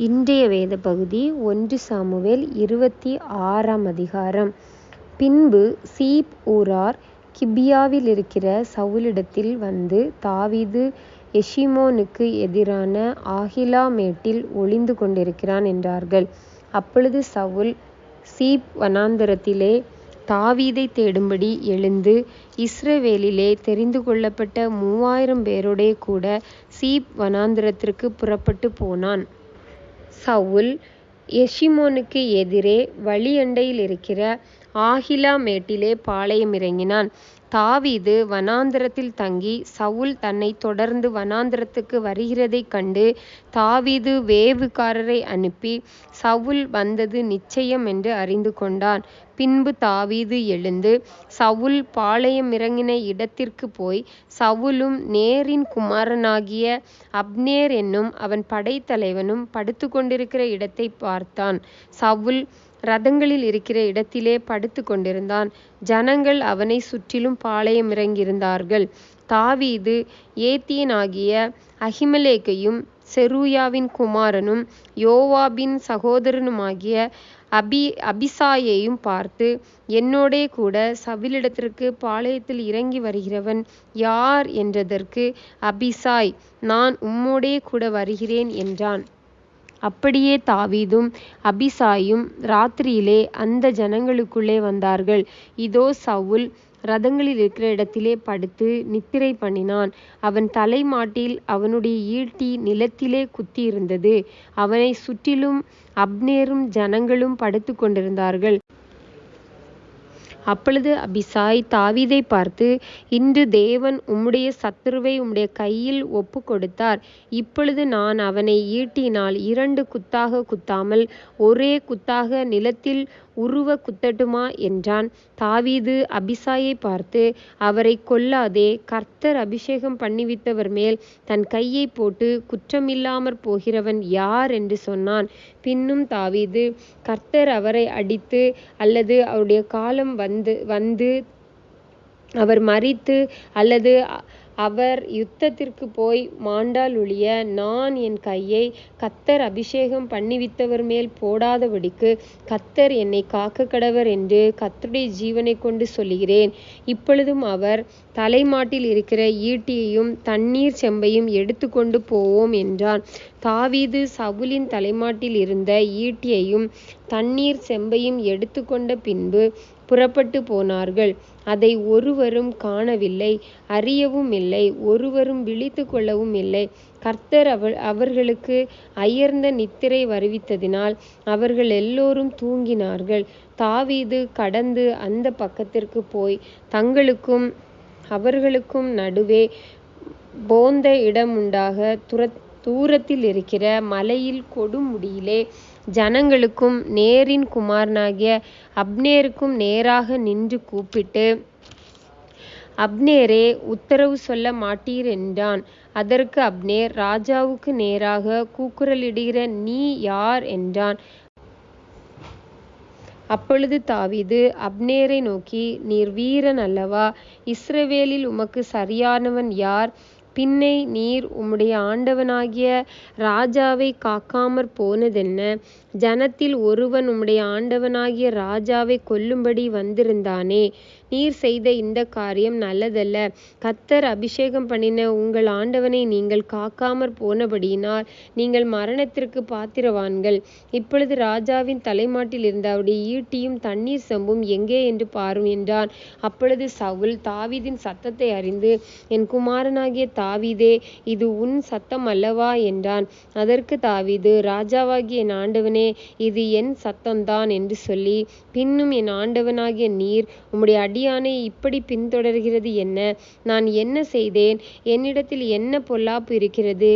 இன்றைய வேத பகுதி ஒன்று சாமுவேல் இருபத்தி ஆறாம் அதிகாரம். பின்பு சீப் ஊரார் கிபியாவில் இருக்கிற சவுலிடத்தில் வந்து தாவீது எஷிமோனுக்கு எதிரான ஆகிலா மேட்டில் ஒளிந்து கொண்டிருக்கிறான் என்றார்கள். அப்பொழுது சவுல் சீப் வனாந்தரத்திலே தாவீதைத் தேடும்படி எழுந்து இஸ்ரவேலிலே தெரிந்து கொள்ளப்பட்ட மூவாயிரம் பேரோடே கூட சீப் வனாந்திரத்திற்கு புறப்பட்டுப் போனான். சவுல் எஷிமோனுக்கு எதிரே வழியண்டையிலிருக்கிற ஆகிலா மேட்டிலே பாளையமிறங்கினான். தாவீது வனாந்திரத்தில் தங்கி சவுல் தன்னை தொடர்ந்து வனாந்திரத்துக்கு வருகிறதைக் கண்டு தாவீது வேவுகாரரை அனுப்பி சவுல் வந்தது நிச்சயம் என்று அறிந்து கொண்டான். பின்பு தாவீது எழுந்து சவுல் பாளையமிறங்கின இடத்திற்கு போய் சவுலும் நேரின் குமாரனாகிய அப்னேர் என்னும் அவன் படைத்தலைவனும் படுத்து கொண்டிருக்கிற இடத்தை பார்த்தான். சவுல் ரதங்களில் இருக்கிற இடத்திலே படுத்து கொண்டிருந்தான். ஜனங்கள் அவனை சுற்றிலும் பாளையமிறங்கியிருந்தார்கள். தாவீது ஏத்தியனாகிய அகிமலேக்கையும் செருயாவின் குமாரனும் யோவாபின் சகோதரனுமாகிய அபி அபிசாயையும் பார்த்து என்னோடே கூட சவிலிடத்திற்கு பாளையத்தில் இறங்கி வருகிறவன் யார் என்றதற்கு அபிசாய் நான் உம்மோடே கூட வருகிறேன் என்றான். அப்படியே தாவீதும் அபிசாயும் ராத்திரியிலே அந்த ஜனங்களுக்குள்ளே வந்தார்கள். இதோ சவுல் ரதங்களில் இருக்கிற இடத்திலே படுத்து நித்திரை பண்ணினான். அவன் தலைமாட்டில் அவனுடைய ஈட்டி நிலத்திலே குத்தியிருந்தது. அவனை சுற்றிலும் அப்னேரும் ஜனங்களும் படுத்துக் கொண்டிருந்தார்கள். அப்பொழுது அபிசாய் தாவீதை பார்த்து இன்று தேவன் உம்முடைய சத்துருவை உம்முடைய கையில் ஒப்புக் கொடுத்தார். இப்பொழுது நான் அவனை ஈட்டினால் இரண்டு குத்தாக குத்தாமல் ஒரே குத்தாக நிலத்தில் உருவக் குத்தட்டுமா? என்றான். தாவீது அபிசாயைப் பார்த்து அவரைக் கொல்லாதே கர்த்தர் அபிஷேகம் பண்ணிவித்தவர்மேல் தன் கையைப் போட்டுக் குற்றமில்லாமற் போகிறவன் யார்? என்று சொன்னான். பின்னும் தாவீது கர்த்தர் அவரை அடித்து அல்லது அவருடைய காலம் வந்து அவர் மரித்து அல்லது அவர் யுத்தத்திற்கு போய் மாண்டாலொழிய நான் என் கையை கத்தர் அபிஷேகம் பண்ணிவித்தவர் மேல் போடாதபடிக்கு கத்தர் என்னை காக்க கடவர் என்று கத்தருடைய ஜீவனை கொண்டு சொல்லுகிறேன். இப்பொழுதும் அவர் தலைமாட்டில் இருக்கிற ஈட்டியையும் தண்ணீர் செம்பையும் எடுத்துக்கொண்டு போவோம் என்றான். தாவீது சவுலின் தலைமாட்டில் இருந்த ஈட்டியையும் தண்ணீர் செம்பையும் எடுத்துக்கொண்ட பின்பு புறப்பட்டு போனார்கள். அதை ஒருவரும் காணவில்லை அறியவும் இல்லை ஒருவரும் விழித்துக்கொள்ளவும் இல்லை கர்த்தர் அவர்களுக்கு அயர்ந்த நித்திரை வருவித்ததினால் அவர்கள் எல்லோரும் தூங்கினார்கள். தாவீது கடந்து அந்த பக்கத்திற்கு போய் தங்களுக்கும் அவர்களுக்கும் நடுவே போந்த இடமுண்டாக துர தூரத்தில் இருக்கிற மலையில் கொடுமுடியிலே ஜனங்களுக்கும் நேரின் குமாரனாகிய அப்னேருக்கும் நேராக நின்று கூப்பிட்டு அப்னேரே உத்தரவு சொல்ல மாட்டீர் என்றான். அதற்கு அப்னேர் ராஜாவுக்கு நேராக கூக்குரலிடுகிற நீ யார்? என்றான். அப்பொழுது தாவீது அப்னேரை நோக்கி நீர் வீரன் அல்லவா? இஸ்ரவேலில் உமக்கு சரியானவன் யார்? பின்னை நீர் உம்முடைய ஆண்டவனாகிய ராஜாவைக் காக்காமற் போனதென்ன? ஜனத்தில் ஒருவன் உம்முடைய ஆண்டவனாகிய ராஜாவைக் கொல்லும்படி வந்திருந்தானே. நீர் செய்த இந்த காரியம் நல்லதல்ல. கத்தர் அபிஷேகம் பண்ணின உங்கள் ஆண்டவனை நீங்கள் காக்காமற் போனபடியினால் நீங்கள் மரணத்திற்கு பாத்திரவான்கள். இப்பொழுது ராஜாவின் தலைமாட்டில் இருந்த அவருடைய ஈட்டியும் தண்ணீர் செம்பும் எங்கே என்று பாரும் என்றான். அப்பொழுது சவுல் தாவீதின் சத்தத்தை அறிந்து என் குமாரனாகிய தாவீதே இது உன் சத்தம் அல்லவா? என்றான். அதற்கு தாவீது ராஜாவாகிய என் ஆண்டவனே இது என் சத்தம்தான் என்று சொல்லி பின்னும் என் ஆண்டவனாகிய நீர் உம்முடைய அடியானை இப்படி பின்தொடர்கிறது என்ன? நான் என்ன செய்தேன்? என்னிடத்தில் என்ன பொல்லாப்பு இருக்கிறது?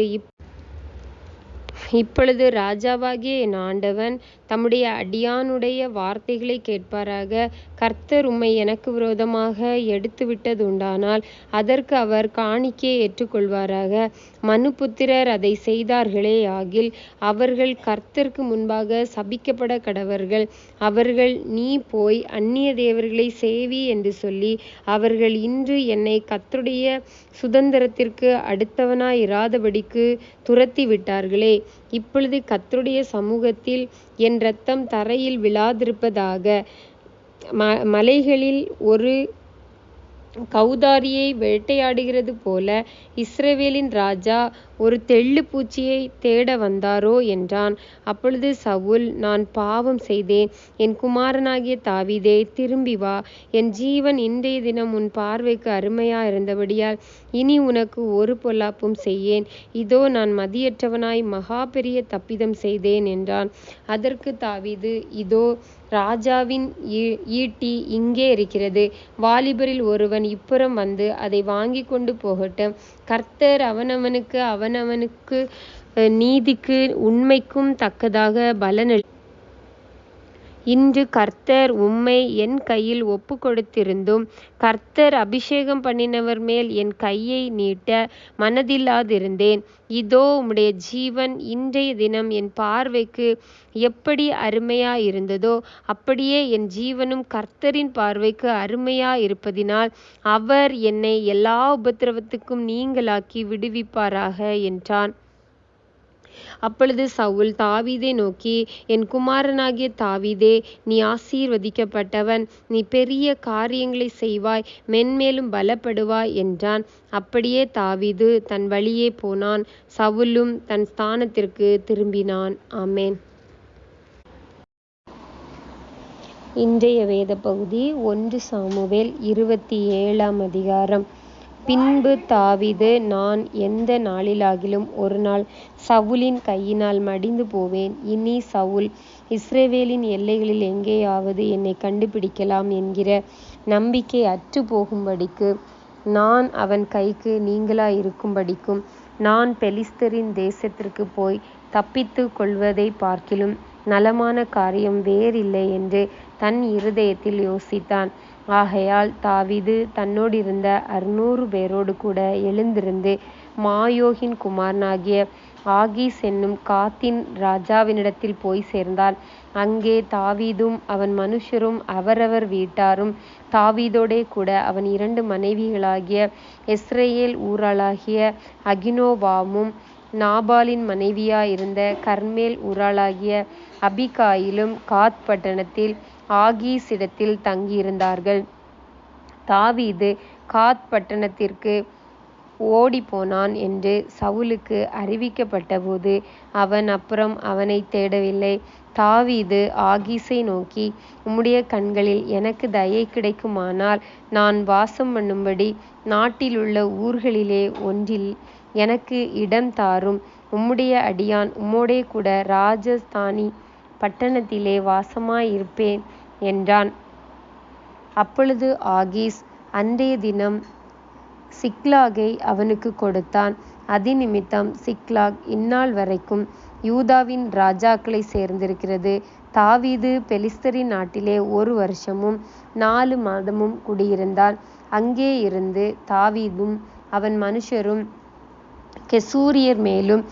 இப்பொழுது ராஜாவாகிய என் ஆண்டவன் தம்முடைய அடியானுடைய வார்த்தைகளைக் கேட்பாராக. கர்த்தர் உம்மை எனக்கு விரோதமாக எடுத்துவிட்டதுண்டானால் அதற்கு அவர் காணிக்கையை ஏற்றுக்கொள்வாராக. மனுபுத்திரர் அதை செய்தார்களே ஆகில் அவர்கள் கர்த்தருக்கு சபிக்கப்பட கடவர்கள் அவர்கள் நீ போய் அந்நிய தேவர்களை சேவி என்று சொல்லி அவர்கள் இன்று என்னைக் கர்த்தருடைய அடுத்தவனாயிராதபடிக்கு துரத்தி விட்டார்களே இப்பொழுது கத்தருடைய சமூகத்தில் என் இரத்தம் தரையில் விழாதிருப்பதாக. ம மலைகளில் ஒரு கௌதாரியை வேட்டையாடுகிறது போல இஸ்ரவேலின் ராஜா ஒரு தெள்ளு பூச்சியை தேட வந்தாரோ? என்றான். அப்பொழுது சவுல் நான் பாவம் செய்தேன். என் குமாரனாகிய தாவீதே திரும்பி வா. என் ஜீவன் இன்றைய தினம் உன் பார்வைக்கு அருமையா இருந்தபடியால் இனி உனக்கு ஒரு பொல்லாப்பும் செய்யேன். இதோ நான் மதியற்றவனாய் மகா பெரிய தப்பிதம் செய்தேன் என்றான். அதற்கு தாவிது இதோ ராஜாவின் ஈட்டி இங்கே இருக்கிறது. வாலிபரில் ஒருவன் இப்புறம் வந்து அதை வாங்கிக்கொண்டு போகட்டும். கர்த்தர் அவனவனுக்கு அவனவனுக்கு நீதிக்கு உண்மைக்கும் தக்கதாக பலன் இன்று கர்த்தர் உம்மை என் கையில் ஒப்புக்கொடுத்திருந்தும் கர்த்தர் அபிஷேகம் பண்ணினவர் மேல் என் கையை நீட்ட மனதில்லாதிருந்தேன். இதோ உம்முடைய ஜீவன் இன்றைய தினம் என் பார்வைக்கு எப்படி அருமையாயிருந்ததோ அப்படியே என் ஜீவனும் கர்த்தரின் பார்வைக்கு அருமையாயிருப்பதினால் அவர் என்னை எல்லா உபத்திரவத்துக்கும் நீங்களாக்கி விடுவிப்பாராக என்றான். அப்பொழுது சவுல் தாவீதை நோக்கி என் குமாரனாகிய தாவீதே நீ ஆசீர்வதிக்கப்பட்டவன். நீ பெரிய காரியங்களை செய்வாய் மென்மேலும் பலப்படுவாய் என்றான். அப்படியே தாவீது தன் வழியே போனான். சவுலும் தன் ஸ்தானத்திற்கு திரும்பினான். ஆமேன் இன்றைய வேத பகுதி ஒன்று சாமுவேல் இருபத்தி ஏழாம் அதிகாரம். பின்பு தாவிது நான் எந்த நாளிலாகிலும் ஒருநாள் சவுலின் கையினால் மடிந்து போவேன். இனி சவுல் இஸ்ரேவேலின் எல்லைகளில் எங்கேயாவது என்னை கண்டுபிடிக்கலாம் என்கிற நம்பிக்கை அற்று போகும்படிக்கு நான் அவன் கைக்கு நீங்களா இருக்கும்படிக்கும் நான் பெலிஸ்தரின் தேசத்திற்கு போய் தப்பித்துக் கொள்வதை பார்க்கிலும் நலமான காரியம் வேறில்லை என்று தன் இருதயத்தில் யோசித்தான். ஆகையால் தாவிது தன்னோடிருந்த அறுநூறு பேரோடு கூட எழுந்திருந்து மாயோகின் குமாரனாகிய ஆகீஸ் என்னும் காத்தின் ராஜாவினிடத்தில் போய்ச் சேர்ந்தான். அங்கே தாவீதும் அவன் மனுஷரும் அவரவர் வீட்டாரும் தாவீதோடே கூட அவன் இரண்டு மனைவிகளாகிய யெஸ்ரயேல் ஊராளாகிய அகினோவாமும் நாபாலின் மனைவியாயிருந்த கர்மேல் ஊராளாகிய அபிகாயிலும் காத் பட்டணத்தில் ஆகீசிடத்தில் தங்கியிருந்தார்கள். தாவீது காத் பட்டணத்திற்கு ஓடிப்போனான் என்று சவுலுக்கு அறிவிக்கப்பட்டபோது அவன் அப்புறம் அவனைத் தேடவில்லை. தாவீது ஆகீசை நோக்கி உம்முடைய கண்களில் எனக்கு தயை கிடைக்குமானால் நான் வாசம் பண்ணும்படி நாட்டிலுள்ள ஊர்களிலே ஒன்றில் எனக்கு இடம் தாரும். உம்முடைய அடியான் உம்மோடே கூட ராஜஸ்தானி பட்டணத்திலே வாசமாயிருப்பேன் என்றான். அப்பொழுது ஆகீஸ் அன்றைய தினம் சிக்லாகை அவனுக்கு கொடுத்தான். அதினிமித்தம் சிக்லாக் இந்நாள் வரைக்கும் யூதாவின் ராஜாக்களை சேர்ந்திருக்கிறது. தாவீது பெலிஸ்தரின் நாட்டிலே ஒரு வருஷமும் நாலு மாதமும் குடியிருந்தான். அங்கேயிருந்து தாவீதும் அவன் மனுஷரும் கெசூரியர் மேலும்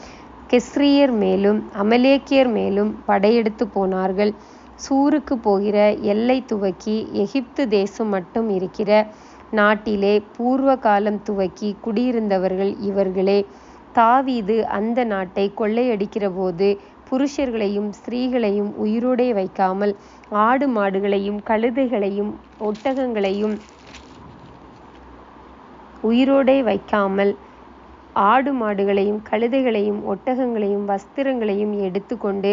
கெஸ்ரியர் மேலும் அமலேக்கியர் மேலும் படையெடுத்து போனார்கள். சூருக்கு போகிற எல்லை துவக்கி எகிப்து தேசம் மட்டும் இருக்கிற நாட்டிலே பூர்வகாலம் துவக்கி குடியிருந்தவர்கள் இவர்களே. தாவீது அந்த நாட்டைக் கொள்ளையடிக்கிறபோது புருஷர்களையும் ஸ்திரீகளையும் உயிரோடே வைக்காமல் ஆடு மாடுகளையும் கழுதைகளையும் ஒட்டகங்களையும் உயிரோடே வைக்காமல் ஆடு மாடுகளையும் கழுதைகளையும் ஒட்டகங்களையும் வஸ்திரங்களையும் எடுத்துக்கொண்டு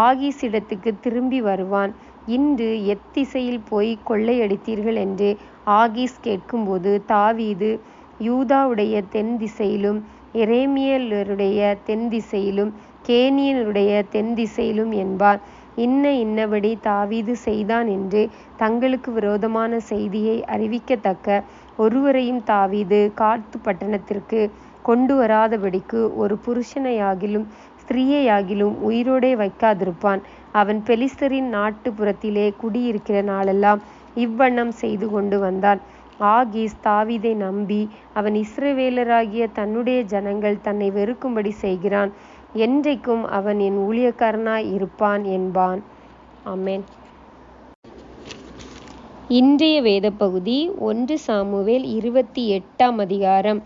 ஆகீசிடத்துக்குத் திரும்பி வருவான். இன்று எத்திசையில் போய்க் கொள்ளையடித்தீர்கள் என்று ஆகீஸ் கேட்கும்போது தாவீது யூதாவுடைய தென் திசையிலும் எரேமியலருடைய தென் திசையிலும் கேனியனுடைய தென் திசையிலும் என்பார் இன்ன இன்னபடி தாவீது செய்தான் என்று தங்களுக்கு விரோதமான செய்தியை அறிவிக்கத்தக்க ஒருவரையும் தாவீது காத்து பட்டணத்திற்கு கொண்டு வராதபடிக்கு ஒரு புருஷனையாகிலும் ஸ்திரீயையாகிலும் உயிரோடே வைக்காதிருப்பான். அவன் பெலிஸ்தரின் நாட்டுப்புறத்திலே குடியிருக்கிற நாளெல்லாம் இவ்வண்ணம் செய்து கொண்டு வந்தான். ஆகீஸ் தாவிதை நம்பி அவன் இஸ்ரவேலராகிய தன்னுடைய ஜனங்கள் தன்னை வெறுக்கும்படி செய்கிறான். என்றைக்கும் அவன் என் ஊழியக்காரனாய் இருப்பான் என்பான். அமேன் இன்றைய வேத பகுதி ஒன்று சாமுவேல் இருபத்தி எட்டாம் அதிகாரம்.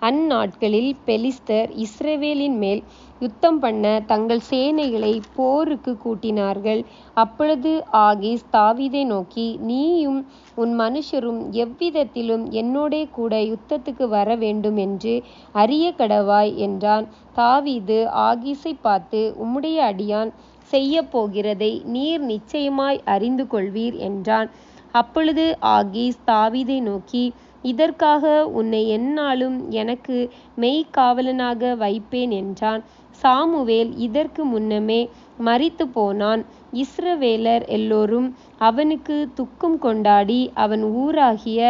அந்நாட்களில் பெலிஸ்தர் இஸ்ரவேலின்மேல் யுத்தம் பண்ண தங்கள் சேனைகளை போருக்கு கூட்டினார்கள். அப்பொழுது ஆகீஸ் தாவீதை நோக்கி நீயும் உன் மனுஷரும் எவ்விதத்திலும் என்னோடே கூட யுத்தத்துக்கு வர வேண்டும் என்று அறிய கடவாய் என்றான். தாவீது ஆகீஸை பார்த்து உம்முடைய அடியான் செய்ய போகிறதை நீர் நிச்சயமாய் அறிந்து கொள்வீர் என்றான். அப்பொழுது ஆகீஸ் தாவீதை நோக்கி இதற்காக உன்னை எந்நாளும் எனக்கு மெய்க்காவலனாக வைப்பேன் என்றான். சாமுவேல் இதற்கு முன்னமே மரித்து போனான். இஸ்ரவேலர் எல்லோரும் அவனுக்கு துக்கம் கொண்டாடி அவன் ஊராகிய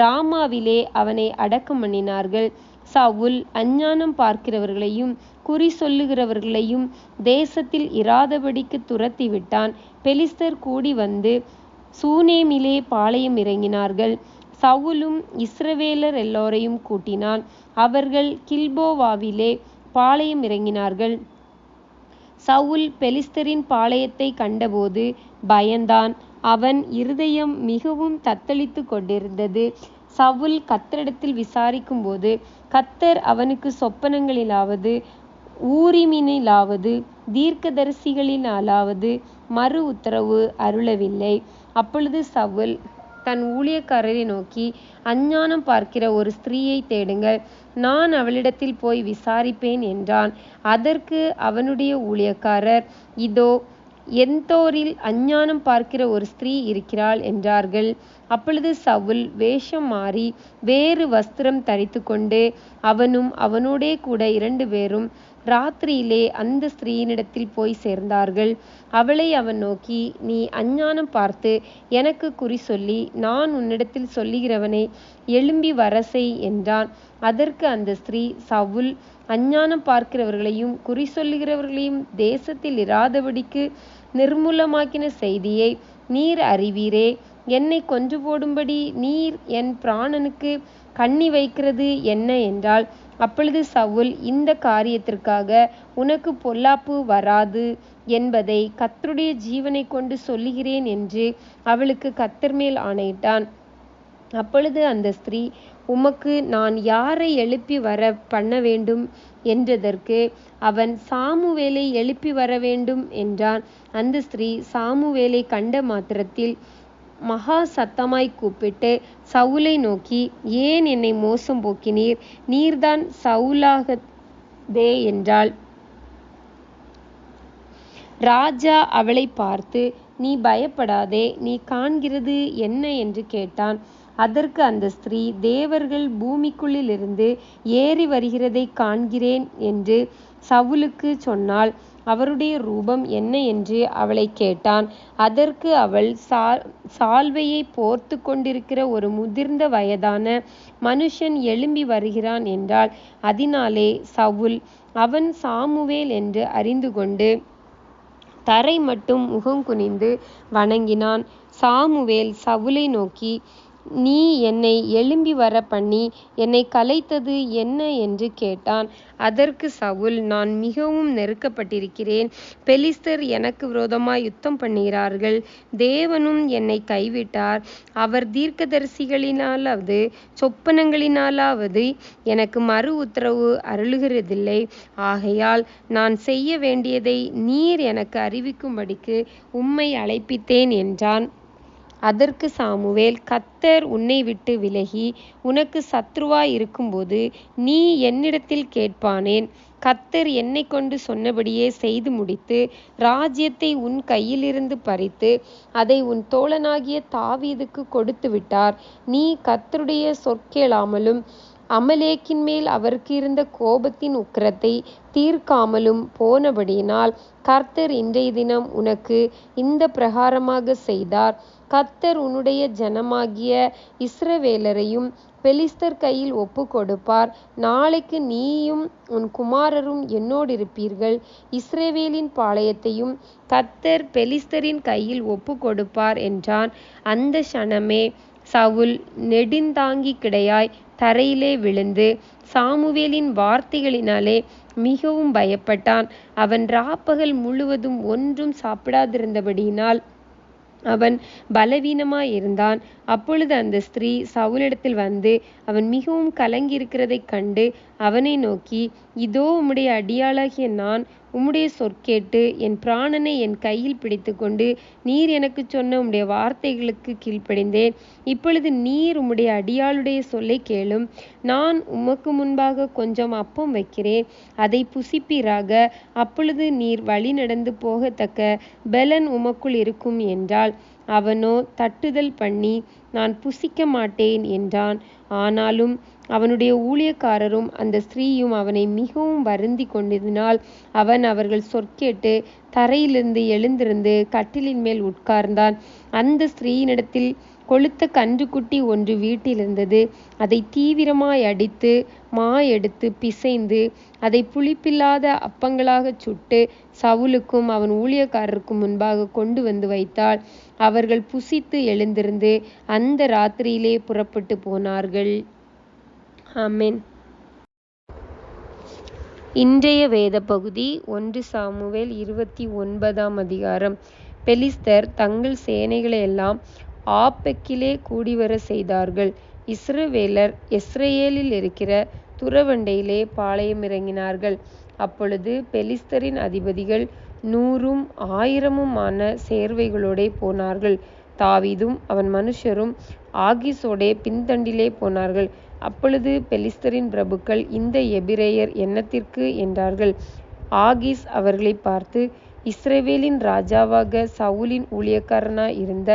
ராமாவிலே அவனை அடக்கம் பண்ணினார்கள். சவுல் அஞ்ஞானம் பார்க்கிறவர்களையும் குறி சொல்லுகிறவர்களையும் தேசத்தில் இராதபடிக்கு துரத்தி விட்டான். பெலிஸ்தர் கூடி வந்து சூனேமிலே பாளையம் இறங்கினார்கள். சவுலும் இஸ்ரவேலர் எல்லோரையும் கூட்டினான். அவர்கள் கில்போவாவிலே பாளையம் இறங்கினார்கள். சவுல் பெலிஸ்தரின் பாளையத்தை கண்டபோது பயந்தான். அவன் இருதயம் மிகவும் தத்தளித்து கொண்டிருந்தது. சவுல் கத்தரிடத்தில் விசாரிக்கும்போது கத்தர் அவனுக்கு சொப்பனங்களிலாவது ஊரிமினிலாவது தீர்க்கதரிசிகளினாலாவது மறு உத்தரவு அருளவில்லை. அப்பொழுது சவுல் தன் ஊழியக்காரரை நோக்கி அஞ்ஞானம் பார்க்கிற ஒரு ஸ்திரீயை தேடுங்கள். நான் அவளிடத்தில் போய் விசாரிப்பேன் என்றான். அதற்கு அவனுடைய ஊழியக்காரர் இதோ எந்தோரில் அஞ்ஞானம் பார்க்கிற ஒரு ஸ்திரீ இருக்கிறாள் என்றார்கள். அப்பொழுது சவுல் வேஷம் மாறி வேறு வஸ்திரம் தரித்து கொண்டு அவனும் அவனோடே கூட இரண்டு பேரும் ராத்திரியிலே அந்த ஸ்திரீயினிடத்தில் போய் சேர்ந்தார்கள். அவளை அவன் நோக்கி நீ அஞ்ஞானம் பார்த்து எனக்கு குறி சொல்லி நான் உன்னிடத்தில் சொல்லுகிறவனை எழும்பி வரசெய் என்றான். அதற்கு அந்த ஸ்திரீ சவுல் அஞ்ஞானம் பார்க்கிறவர்களையும் குறி சொல்லுகிறவர்களையும் தேசத்தில் இராதபடிக்கு நிர்மூலமாக்கின செய்தியை நீர் அறிவீரே. என்னை கொன்று போடும்படி நீர் என் பிராணனுக்கு கண்ணி வைக்கிறது என்ன? என்றால் அப்பொழுது சவுல் இந்த காரியத்திற்காக உனக்கு பொல்லாப்பு வராது என்பதை கத்தருடைய ஜீவனை கொண்டு சொல்லுகிறேன் என்று அவளுக்கு கத்தர் மேல் ஆணையிட்டான். அப்பொழுது அந்த ஸ்திரீ உமக்கு நான் யாரை எழுப்பி வர பண்ண வேண்டும் என்றதற்கு அவன் சாமுவேலை எழுப்பி வர வேண்டும் என்றான். அந்த ஸ்திரீ சாமுவேலை கண்ட மாத்திரத்தில் மகா சத்தமாய் கூப்பிட்டு சவுலை நோக்கி ஏன் என்னை மோசம் போக்கினீர்? நீர்தான் சவுலாகதே என்றாள். ராஜா அவளை பார்த்து நீ பயப்படாதே நீ காண்கிறது என்ன? என்று கேட்டான். அதற்கு அந்த ஸ்திரீ தேவர்கள் பூமிக்குள்ளிலிருந்து ஏறி வருகிறதை காண்கிறேன் என்று சவுலுக்கு சொன்னாள் அவருடைய ரூபம் என்ன? என்று அவளை கேட்டான். அதற்கு அவள் சா சால்வையை போர்த்து கொண்டிருக்கிற ஒரு முதிர்ந்த வயதான மனுஷன் எழும்பி வருகிறான் என்றாள். அதனாலே சவுல் அவன் சாமுவேல் என்று அறிந்து கொண்டு தரை மட்டும் முகம் குனிந்து வணங்கினான். சாமுவேல் சவுலை நோக்கி நீ என்னை எழும்பி வர பண்ணி என்னை கலைத்தது என்ன என்று கேட்டான். அதற்கு சவுல் நான் மிகவும் நெருக்கப்பட்டிருக்கிறேன். பெலிஸ்தர் எனக்கு விரோதமாய் யுத்தம் பண்ணுகிறார்கள். தேவனும் என்னை கைவிட்டார். அவர் தீர்க்கதரிசிகளினாலாவது சொப்பனங்களினாலாவது எனக்கு மறு உத்தரவு அருளுகிறதில்லை. ஆகையால் நான் செய்ய வேண்டியதை நீர் எனக்கு அறிவிக்கும்படிக்கு உம்மை அழைப்பித்தேன் என்றான். அதற்கு சாமுவேல் கத்தர் உன்னை விட்டு விலகி உனக்கு சத்ருவாய் இருக்கும்போது நீ என்னிடத்தில் கேட்பானேன். கத்தர் என்னை கொண்டு சொன்னபடியே செய்து முடித்து ராஜ்யத்தை உன் கையிலிருந்து பறித்து அதை உன் தோழனாகிய தாவீதுக்கு கொடுத்து விட்டார். நீ கத்தருடைய சொற்கேளாமலும் அமலேக்கின் மேல் அவருக்கு இருந்த கோபத்தின் உக்கிரத்தை தீர்க்காமலும் போனபடியினால் கர்த்தர் இன்றைய தினம் உனக்கு இந்த பிரகாரமாக செய்தார். கர்த்தர் உன்னுடைய ஜனமாகிய இஸ்ரவேலரையும் பெலிஸ்தர் கையில் ஒப்பு கொடுப்பார் நாளைக்கு நீயும் உன் குமாரரும் என்னோடிருப்பீர்கள். இஸ்ரேவேலின் பாளையத்தையும் கர்த்தர் பெலிஸ்தரின் கையில் ஒப்பு கொடுப்பார் என்றான். அந்த க்ஷணமே சவுல் நெடுந்தாங்கி கிடையாய் தரையிலே விழுந்து சாமுவேலின் வார்த்தைகளினாலே மிகவும் பயப்பட்டான். அவன் ராப்பகல் முழுவதும் ஒன்றும் சாப்பிடாதிருந்தபடியினால் அவன் பலவீனமாயிருந்தான். அப்பொழுது அந்த ஸ்திரீ சவுலிடத்தில் வந்து அவன் மிகவும் கலங்கியிருக்கிறதைக் கண்டு அவனை நோக்கி இதோ உம்முடைய அடியாளாகிய நான் உம்முடைய சொற்கேட்டு என் பிராணனை என் கையில் பிடித்துக்கொண்டு நீர் எனக்குச் சொன்ன உம்முடைய வார்த்தைகளுக்குக் கீழ்ப்படிந்தேன். இப்பொழுது நீர் உம்முடைய அடியாளுடைய சொல்லை கேளும். நான் உமக்கு முன்பாக கொஞ்சம் அப்பம் வைக்கிறேன். அதை புசிப்பீராக. அப்பொழுது நீர் வழி நடந்து போகத்தக்க பெலன் உமக்குள் இருக்கும் என்றாள். அவனோ தட்டுதல் பண்ணி நான் புசிக்க மாட்டேன் என்றான். ஆனாலும் அவனுடைய ஊழியக்காரரும் அந்த ஸ்திரீயும் அவனை மிகவும் வருந்தி கொண்டதினால் அவன் அவர்கள் சொற்கேட்டு தரையிலிருந்து எழுந்திருந்து கட்டிலின் மேல் உட்கார்ந்தான். அந்த ஸ்திரீயினிடத்தில் கொழுத்த கன்றுக்குட்டி ஒன்று வீட்டிலிருந்தது. அதை தீவிரமாய் அடித்து மா எடுத்து பிசைந்து அதை புளிப்பில்லாத அப்பங்களாகச் சுட்டு சவுலுக்கும் அவன் ஊழியக்காரருக்கும் கொண்டு வந்து வைத்தாள். அவர்கள் புசித்து எழுந்திருந்து அந்த ராத்திரியிலே புறப்பட்டு போனார்கள். ஆமேன் இன்றைய வேத பகுதி ஒன்று சாமுவேல் இருபத்தி ஒன்பதாம் அதிகாரம். பெலிஸ்தர் தங்கள் சேனைகளை எல்லாம் ஆப்பெக்கிலே கூடிவரச் செய்தார்கள். இஸ்ரவேலர் இருக்கிற துறவண்டையிலே பாளையம் இறங்கினார்கள் அப்பொழுது பெலிஸ்தரின் அதிபதிகள் நூறும் ஆயிரமுமான சேர்வைகளோடே போனார்கள். தாவீதும் அவன் மனுஷரும் ஆகிசோடே பின்தண்டிலே போனார்கள். அப்பொழுது பெலிஸ்தரின் பிரபுக்கள் இந்த எபிரேயர் என்னத்திற்கு? என்றார்கள். ஆகீஸ் அவர்களை பார்த்து இஸ்ரேவேலின் ராஜாவாக சவுலின் ஊழியக்காரனாயிருந்த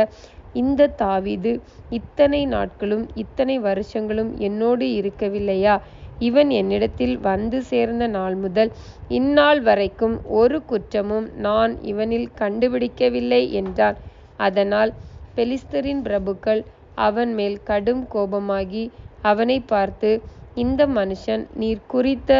இந்த தாவீது இத்தனை நாட்களும் இத்தனை வருஷங்களும் என்னோடு இருக்கவில்லையா? இவன் என்னிடத்தில் வந்து சேர்ந்த நாள் முதல் இந்நாள் வரைக்கும் ஒரு குற்றமும் நான் இவனில் கண்டுபிடிக்கவில்லை என்றான். அதனால் பெலிஸ்தரின் பிரபுக்கள் அவன் மேல் கடும் கோபமாகி அவனை பார்த்து இந்த மனுஷன் நீர் குறித்த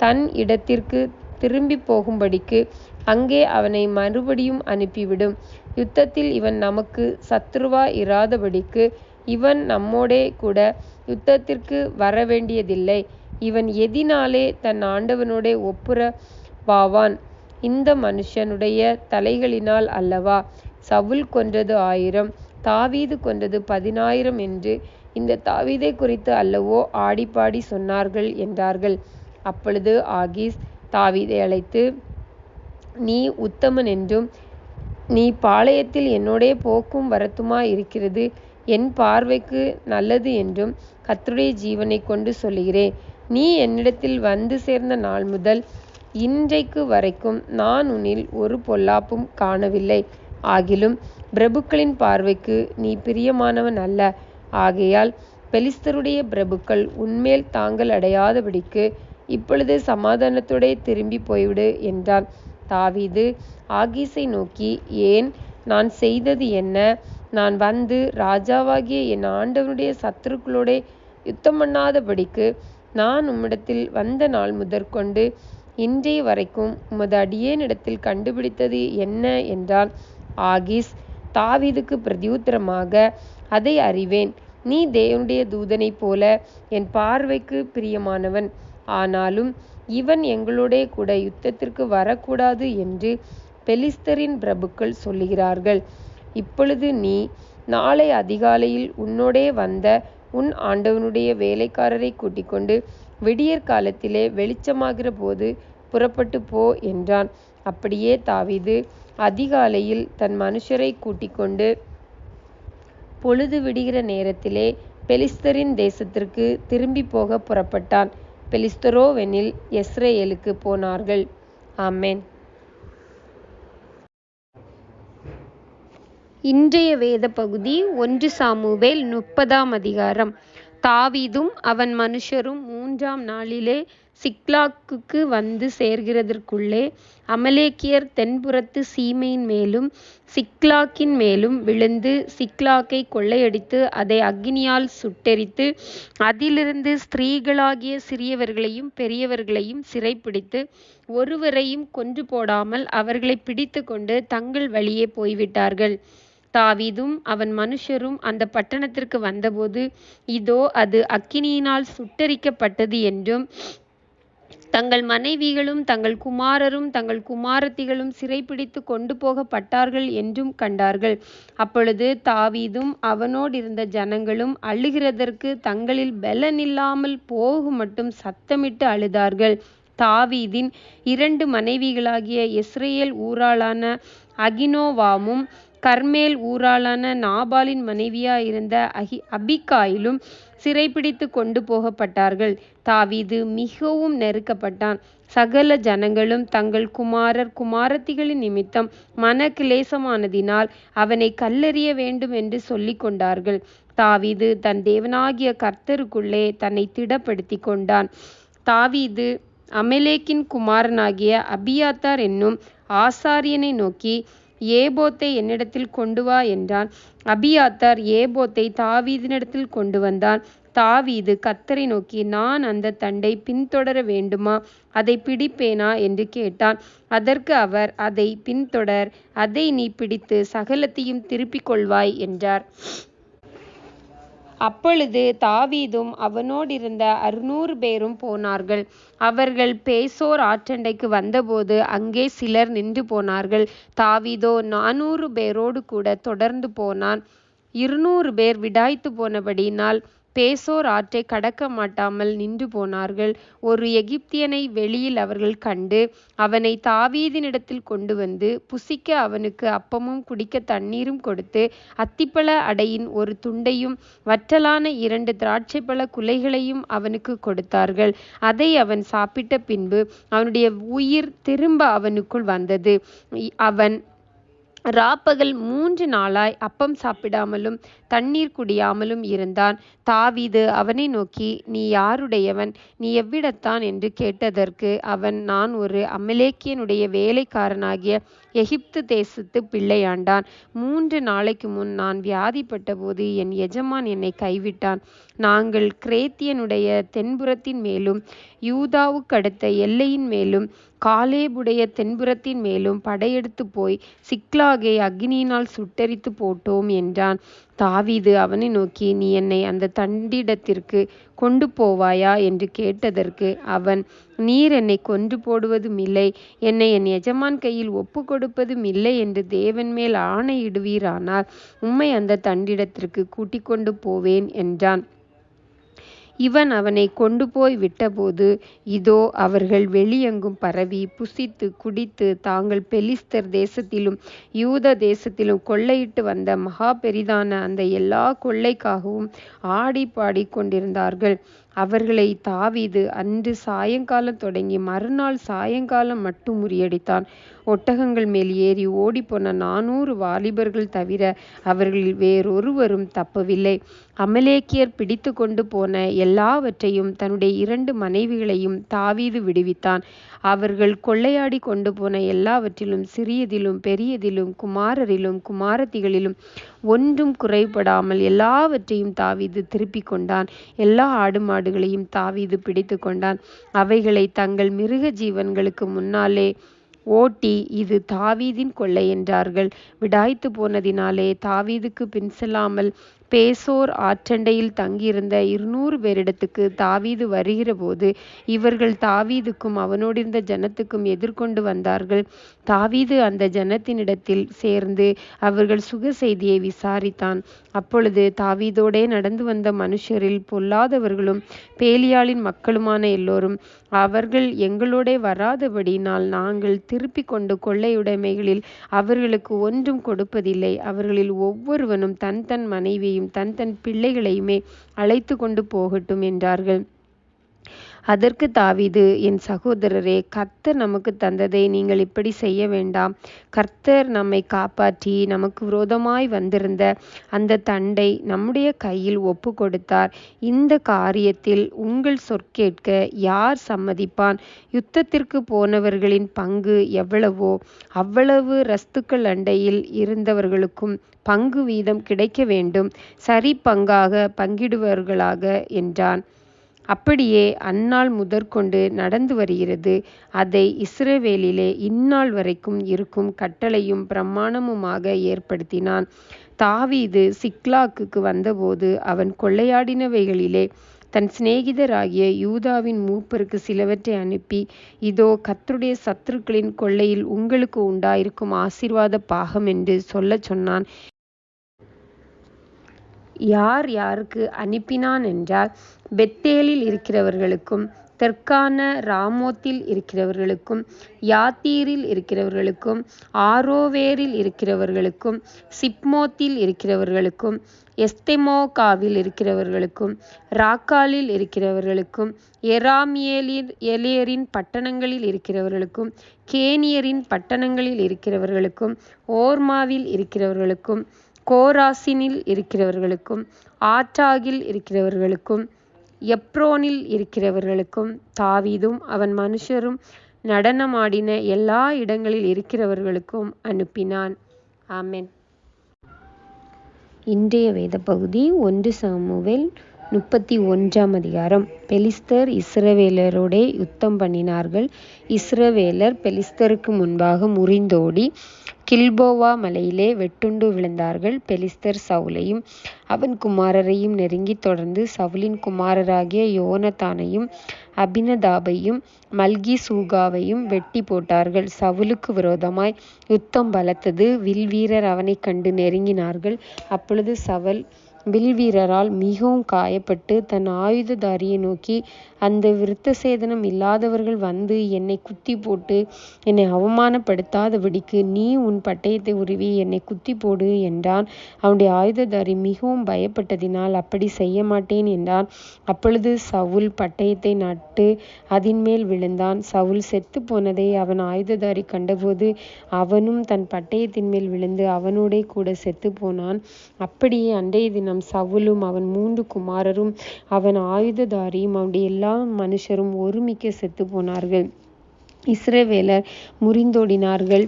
தன் இடத்திற்கு திரும்பிப் போகும்படிக்கு அங்கே அவனை மறுபடியும் அனுப்பிவிடும். யுத்தத்தில் இவன் நமக்கு சத்ருவா இராதபடிக்கு இவன் நம்மோடே கூட யுத்தத்திற்கு வரவேண்டியதில்லை. இவன் எதினாலே தன் ஆண்டவனோட ஒப்புரவாவான்? இந்த மனுஷனுடைய தலைகளினால் அல்லவா? சவுல் கொன்றது ஆயிரம் தாவீது கொன்றது பதினாயிரம் என்று இந்த தாவீதை குறித்து அல்லவோ ஆடிப்பாடி சொன்னார்கள் என்றார்கள். அப்பொழுது ஆகீஸ் தாவீதை அழைத்து நீ உத்தமன் என்றும் நீ பாளையத்தில் என்னோடே போக்கும் வரத்துமா இருக்கிறது என் பார்வைக்கு நல்லது என்றும் கத்துடைய ஜீவனை கொண்டு சொல்லுகிறேன். நீ என்னிடத்தில் வந்து சேர்ந்த நாள் முதல் இன்றைக்கு வரைக்கும் நான் உன்னில் ஒரு பொல்லாப்பும் காணவில்லை. ஆகிலும் பிரபுக்களின் பார்வைக்கு நீ பிரியமானவன் அல்ல. ஆகையால் பெலிஸ்தருடைய பிரபுக்கள் உன்மேல் தாங்கலடையாதபடிக்கு இப்பொழுது சமாதானத்தோடே திரும்பி போய்விடு என்றான். தாவீது ஆகீஸை நோக்கி ஏன்? நான் செய்தது என்ன? நான் வந்து ராஜாவாகிய என் ஆண்டவனுடைய சத்ருக்களோடே யுத்தம் பண்ணாதபடிக்கு நான் உம்மிடத்தில் வந்த நாள் முதற்கொண்டு இன்றைய வரைக்கும் உமது அடியேனிடத்தில் கண்டுபிடித்தது என்ன? என்றால் ஆகிஸ் தாவீதுக்கு பிரதியுத்தரமாக அதை அறிவேன். நீ தேவனுடைய தூதனைப்போல என் பார்வைக்கு பிரியமானவன். ஆனாலும் இவன் எங்களோடே கூட யுத்தத்திற்கு வரக்கூடாது என்று பெலிஸ்தரின் பிரபுக்கள் சொல்லுகிறார்கள். இப்பொழுது நீ நாளை அதிகாலையில் உன்னோடே வந்த உன் ஆண்டவனுடைய வேலைக்காரரை கூட்டிக்கொண்டு வெளிச்சமாகிற போது புறப்பட்டு போ என்றான். அப்படியே தாவிது அதிகாலையில் தன் மனுஷரைக் கூட்டிக்கொண்டு பொழுது விடுகிற நேரத்திலே பெலிஸ்தரின் தேசத்திற்கு திரும்பிப் போக புறப்பட்டான். பெலிஸ்தரோவெனில் எஸ்ரேலுக்கு போனார்கள். ஆமேன் இன்றைய வேதப் பகுதி ஒன்று சாமுவேல் முப்பதாம் அதிகாரம். தாவீதும் அவன் மனுஷரும் மூன்றாம் நாளிலே சிக்லாக்குக்கு வந்து சேர்கிறதற்குள்ளே அமலேக்கியர் தென்புறத்து சீமையின் மேலும் சிக்லாக்கின் மேலும் விழுந்து சிக்லாக்கை கொள்ளையடித்து அதை அக்னியால் சுட்டெரித்து அதிலிருந்து ஸ்திரீகளாகிய சிறியவர்களையும் பெரியவர்களையும் சிறைப்பிடித்து ஒருவரையும் கொன்று போடாமல் அவர்களை பிடித்து பிடித்துக்கொண்டு தங்கள் வழியே போய்விட்டார்கள். தாவீதும் அவன் மனுஷரும் அந்த பட்டணத்திற்கு வந்தபோது இதோ அது அக்கினியினால் சுட்டரிக்கப்பட்டது என்றும் தங்கள் மனைவிகளும் தங்கள் குமாரரும் தங்கள் குமாரத்திகளும் சிறைப்பிடித்து கொண்டு போகப்பட்டார்கள் என்றும் கண்டார்கள். அப்பொழுது தாவீதும் அவனோடிருந்த ஜனங்களும் அழுகிறதற்கு தங்களில் பலனில்லாமல் போகு மட்டும் சத்தமிட்டு அழுதார்கள். தாவீதின் இரண்டு மனைவிகளாகிய இஸ்ரேல் ஊராளான அகினோவாமும் கர்மேல் ஊராளான நாபாலின் மனைவியாயிருந்த அஹி அபிகாயிலும் சிறைப்பிடித்து கொண்டு போகப்பட்டார்கள். தாவீது மிகவும் நெருக்கப்பட்டான். சகல ஜனங்களும் தங்கள் குமாரர் குமாரத்திகளின் நிமித்தம் மன கிளேசமானதினால் அவனை கல்லறிய வேண்டும் என்று சொல்லிக் கொண்டார்கள். தாவீது தன் தேவனாகிய கர்த்தருக்குள்ளே தன்னை திடப்படுத்தி கொண்டான். தாவீது அமெலேக்கின் குமாரனாகிய அபியாத்தார் என்னும் ஆசாரியனை நோக்கி ஏபோத்தை என்னிடத்தில் கொண்டு வா என்றான். அபியாத்தார் ஏபோத்தை தாவீதினிடத்தில் கொண்டு வந்தான். தாவீது கத்தரை நோக்கி நான் அந்த தண்டை பின்தொடர வேண்டுமா? அதை பிடிப்பேனா? என்று கேட்டான். அதற்கு அவர் அதை பின்தொடர். அதை நீ பிடித்து சகலத்தையும் திருப்பிக் கொள்வாய் என்றார். அப்பொழுது தாவீதும் அவனோடிருந்த அறுநூறு பேரும் போனார்கள். அவர்கள் பேசோர் ஆற்றண்டைக்கு வந்தபோது அங்கே சிலர் நின்று போனார்கள். தாவீதோ நானூறு பேரோடு கூட தொடர்ந்து போனான். இருநூறு பேர் விடாய்த்து போனபடியினால் பேசோர் ஆற்றை கடக்க மாட்டாமல் நின்று போனார்கள். ஒரு எகிப்தியனை வெளியில் அவர்கள் கண்டு அவனை தாவீதினிடத்தில் கொண்டு வந்து புசிக்க அவனுக்கு அப்பமும் குடிக்க தண்ணீரும் கொடுத்து அத்திப்பழ அடையின் ஒரு துண்டையும் வற்றலான இரண்டு திராட்சைப்பழ குலைகளையும் அவனுக்கு கொடுத்தார்கள். அதை அவன் சாப்பிட்ட பின்பு அவனுடைய உயிர் திரும்ப அவனுக்குள் வந்தது. அவன் ராப்பகல் மூன்று நாளாய் அப்பம் சாப்பிடாமலும் தண்ணீர் குடியாமலும் இருந்தான். தாவீது அவனை நோக்கி நீ யாருடையவன்? நீ எவ்விடத்தான்? என்று கேட்டதற்கு அவன் நான் ஒரு அமலேக்கியனுடைய வேலைக்காரனாகிய எகிப்து தேசத்து பிள்ளையாண்டான். மூன்று நாளைக்கு முன் நான் வியாதிப்பட்ட போது என் எஜமான் என்னை கைவிட்டான். நாங்கள் கிரேத்தியனுடைய தென்புறத்தின் மேலும் யூதாவுக்கடுத்த எல்லையின் மேலும் காலேபுடைய தென்புறத்தின் மேலும் படையெடுத்து போய் சிக்லாகை அக்னியினால் சுட்டெரித்து போட்டோம் என்றான். தாவீது அவனை நோக்கி நீ என்னை அந்த தண்டிடத்திற்கு கொண்டு போவாயா? என்று கேட்டதற்கு அவன் நீர் என்னை கொன்று போடுவதும் இல்லை. என்னை என் எஜமான் கையில் ஒப்பு கொடுப்பதும் இல்லை என்று தேவன் மேல் ஆணையிடுவீரானால் உம்மை அந்த தண்டிடத்திற்கு கூட்டிக் கொண்டு போவேன் என்றான். இவன் அவனை கொண்டு போய் விட்டபோது இதோ அவர்கள் வெளியெங்கும் பரவி புசித்து குடித்து தாங்கள் பெலிஸ்தர் தேசத்திலும் யூத தேசத்திலும் கொள்ளையிட்டு வந்த மகா பெரிதான அந்த எல்லா கொள்ளைக்காகவும் ஆடி பாடி கொண்டிருந்தார்கள். அவர்களை தாவீது அன்று சாயங்காலம் தொடங்கி மறுநாள் சாயங்காலம் மட்டும் முறியடித்தான். ஒட்டகங்கள் மேல் ஏறி ஓடிப்போன நானூறு வாலிபர்கள் தவிர அவர்களில் வேறொருவரும் தப்பவில்லை. அமலேக்கியர் பிடித்து கொண்டு போன எல்லாவற்றையும் தன்னுடைய இரண்டு மனைவிகளையும் தாவீது விடுவித்தான். அவர்கள் கொள்ளையாடி கொண்டு போன எல்லாவற்றிலும் சிறியதிலும் பெரியதிலும் குமாரரிலும் குமாரத்திகளிலும் ஒன்றும் குறைபடாமல் எல்லாவற்றையும் தாவீது திருப்பிக் கொண்டான். எல்லா ஆடு மாடுகளையும் தாவீது பிடித்து கொண்டான். அவைகளை தங்கள் மிருக ஜீவன்களுக்கு முன்னாலே ஓட்டி இது தாவீதின் கொள்ளை என்றார்கள். விடாய்த்து போனதினாலே தாவீதுக்கு பின் செல்லாமல் பேசோர் ஆற்றண்டையில் தங்கியிருந்த இருநூறு பேரிடத்துக்கு தாவீது வருகிறபோது இவர்கள் தாவீதுக்கும் அவனோடிருந்த ஜனத்துக்கும் எதிர்கொண்டு வந்தார்கள். தாவீது அந்த ஜனத்தினிடத்தில் சேர்ந்து அவர்கள் சுக செய்தியை விசாரித்தான். அப்பொழுது தாவீதோடே நடந்து வந்த மனுஷரில் பொல்லாதவர்களும் பேலியாளின் மக்களுமான எல்லோரும் அவர்கள் எங்களோடே வராதபடினால் நாங்கள் திருப்பி கொண்டு கொள்ளையுடைமைகளில் அவர்களுக்கு ஒன்றும் கொடுப்பதில்லை. அவர்களில் ஒவ்வொருவனும் தன் தன் மனைவியையும் தன் தன் பிள்ளைகளையுமே அழைத்து கொண்டு போகட்டும் என்றார்கள். அதற்கு தாவீது என் சகோதரரே கர்த்தர் நமக்கு தந்ததை நீங்கள் இப்படி செய்ய வேண்டாம். கர்த்தர் நம்மை காப்பாற்றி நமக்கு விரோதமாய் வந்திருந்த அந்த தண்டை நம்முடைய கையில் ஒப்பு கொடுத்தார் இந்த காரியத்தில் உங்கள் சொற்கேட்க யார் சம்மதிப்பான்? யுத்தத்திற்கு போனவர்களின் பங்கு எவ்வளவோ? அவ்வளவு ரஸ்துக்கள் அண்டையில் இருந்தவர்களுக்கும் பங்கு வீதம் கிடைக்க வேண்டும். சரி பங்காக பங்கிடுவர்களாக என்றான். அப்படியே அந்நாள் முதற்கொண்டு நடந்து வருகிறது அதை இஸ்ரவேலிலே இந்நாள் வரைக்கும் இருக்கும் கட்டளையும் பிரமாணமுமாக ஏற்படுத்தினான் தாவீது சிக்லாக்குக்கு வந்தபோது அவன் கொள்ளையாடினவைகளிலே தன் சிநேகிதராகிய யூதாவின் மூப்பருக்கு சிலவற்றை அனுப்பி இதோ கத்துடைய சத்துருக்களின் கொள்ளையில் உங்களுக்கு உண்டாயிருக்கும் ஆசீர்வாத பாகம் என்று சொல்லச் சொன்னான். யார் யாருக்கு அனுப்பினான் என்றால் பெத்தேலில் இருக்கிறவர்களுக்கும் தெற்கான ராமோத்தில் இருக்கிறவர்களுக்கும் யாத்தீரில் இருக்கிறவர்களுக்கும் ஆரோவேரில் இருக்கிறவர்களுக்கும் சிப்மோத்தில் இருக்கிறவர்களுக்கும் எஸ்தெமோகாவில் இருக்கிறவர்களுக்கும் ராக்காலில் இருக்கிறவர்களுக்கும் எராமியேலியரின் பட்டணங்களில் இருக்கிறவர்களுக்கும் கேனியரின் பட்டணங்களில் இருக்கிறவர்களுக்கும் ஓர்மாவில் இருக்கிறவர்களுக்கும் கோராசினில் இருக்கிறவர்களுக்கும் ஆற்றாகில் இருக்கிறவர்களுக்கும் எப்ரோனில் இருக்கிறவர்களுக்கும் தாவீதும் அவன் மனுஷரும் நடனமாடின எல்லா இடங்களில் இருக்கிறவர்களுக்கும் அனுப்பினான். ஆமென். இன்றைய வேதப்பகுதி ஒன்று சாமுவேல் முப்பத்தி ஒன்றாம் அதிகாரம். பெலிஸ்தர் இஸ்ரவேலரோடே யுத்தம் பண்ணினார்கள். இஸ்ரவேலர் பெலிஸ்தருக்கு முன்பாக முறிந்தோடி கில்போவா மலையிலே வெட்டுண்டு விழுந்தார்கள். பெலிஸ்தர் சவுலையும் அவன் குமாரரையும் நெருங்கி தொடர்ந்து சவுலின் குமாரராகிய யோனத்தானையும் அபினதாபையும் மல்கிசூகாவையும் வெட்டி போட்டார்கள். சவுலுக்கு விரோதமாய் யுத்தம் பலத்தது. வில்வீரர் அவனைக் கண்டு நெருங்கினார்கள். அப்பொழுது சவல் வில்வீரரால் மிகவும் காயப்பட்டு தன் ஆயுததாரியை நோக்கி அந்த விருத்தசேதனம் இல்லாதவர்கள் வந்து என்னை குத்தி போட்டு என்னை அவமானப்படுத்தாதபடிக்கு நீ உன் பட்டயத்தை உருவி என்னை குத்தி போடு என்றான். அவனுடைய ஆயுததாரி மிகவும் பயப்பட்டதினால் அப்படி செய்ய மாட்டேன் என்றான். அப்பொழுது சவுல் பட்டயத்தை நட்டு அதின்மேல் விழுந்தான். சவுல் செத்து போனதை அவன் ஆயுததாரி கண்டபோது அவனும் தன் பட்டயத்தின் மேல் விழுந்து அவனோடே செத்து போனான் அப்படியே அன்றைய தினம் சவுலும் அவன் மூன்று குமாரரும் அவன் ஆயுததாரியும் அவனுடைய எல்லா மனுஷரும் செத்து போனார்கள் இஸ்ரவேலர் முறிந்தோடினார்கள்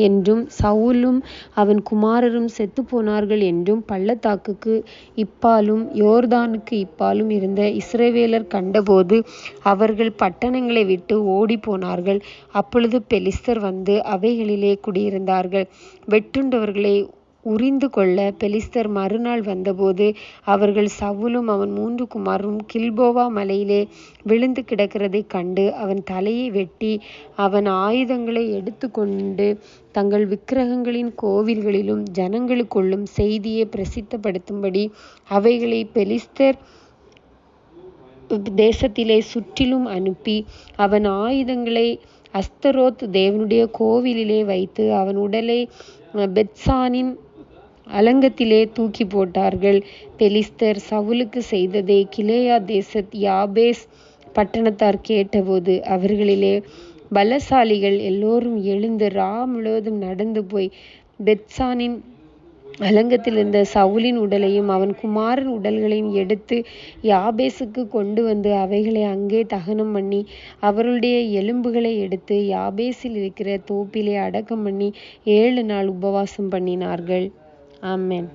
என்றும் சவுலும் அவன் குமாரரும் செத்துப்போனார்கள் என்றும் பள்ளத்தாக்குக்கு இப்பாலும் யோர்தானுக்கு இப்பாலும் இருந்த இஸ்ரவேலர் கண்டபோது அவர்கள் பட்டணங்களை விட்டு ஓடிப்போனார்கள். அப்பொழுது பெலிஸ்தர் வந்து அவைகளிலே குடியிருந்தார்கள். வெட்டுண்டவர்களை உரிந்துகொள்ள பெலிஸ்தர் மறுநாள் வந்தபோது அவர்கள் சவுலும் அவன் மூன்று குமாரும் கில்போவா மலையிலே விழுந்து கிடக்கிறதைக் கண்டு அவன் தலையை வெட்டி அவன் ஆயுதங்களை எடுத்துக்கொண்டு தங்கள் விக்கிரகங்களின் கோவில்களிலும் ஜனங்களுக்குள்ளும் செய்தியை பிரசித்தப்படுத்தும்படி அவைகளை பெலிஸ்தர் தேசத்திலே சுற்றிலும் அனுப்பி அவன் ஆயுதங்களை அஸ்தரோத் தேவனுடைய கோவிலிலே வைத்து அவன் உடலை பெத்சானின் அலங்கத்திலே தூக்கிப் போட்டார்கள். பெலிஸ்தர் சவுலுக்கு செய்ததை கிலேயா தேசத் யாபேஸ் பட்டணத்தார் கேட்டபோது அவர்களிலே பலசாலிகள் எல்லோரும் எழுந்து ரா முழுவதும் நடந்து போய் பெத்சானின் அலங்கத்திலிருந்த சவுலின் உடலையும் அவன் குமாரின் உடல்களையும் எடுத்து யாபேஸுக்கு கொண்டு வந்து அவைகளை அங்கே தகனம் பண்ணி அவருடைய எலும்புகளை எடுத்து யாபேசில் இருக்கிற தோப்பிலே அடக்கம் பண்ணி ஏழு நாள் உபவாசம் பண்ணினார்கள். ஆமென்.